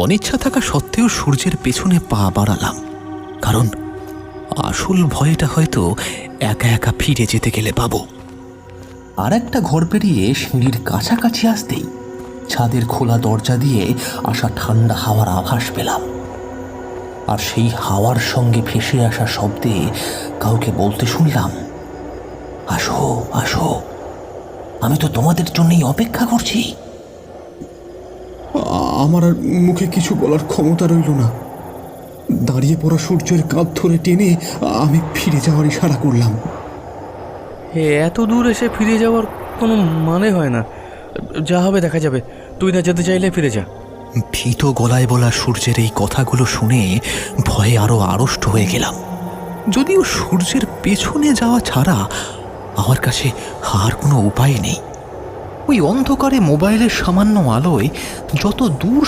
অনিচ্ছা থাকা সত্ত্বেও সূর্যের পেছনে পা বাড়ালাম, কারণ আসল ভয়টা হয়তো একা একা ফিরে যেতে গেলে পাবো। আর একটা ঘর পেরিয়ে সিঁড়ির কাছাকাছি আসতেই ছাদের খোলা দরজা দিয়ে আসা ঠান্ডা হাওয়ার আভাস পেলাম। আর সেই হাওয়ার সঙ্গে ভেসে আসা শব্দে কাউকে বলতে শুনলাম, আসো আসো, আমি তো তোমাদের জন্যই অপেক্ষা করছি। আমার আর মুখে কিছু বলার ক্ষমতা রইল না। দাঁড়িয়ে পড়া সূর্যের কাঁধ ধরে টেনে আমি ফিরে যাওয়ার ইশারা করলাম। এত দূর এসে ফিরে যাওয়ার কোনো মানে হয় না। যা হবে দেখা যাবে। তুই না যেতে চাইলে ফিরে যা। ভীত গলায় বলা সূর্যের এই কথাগুলো শুনে ভয়ে আরও আড়ষ্ট হয়ে গেলাম। যদিও সূর্যের পেছনে যাওয়া ছাড়া আমার কাছে আর কোনো উপায় নেই। ওই অন্ধকারে মোবাইলের সামান্য আলোয় যত দূর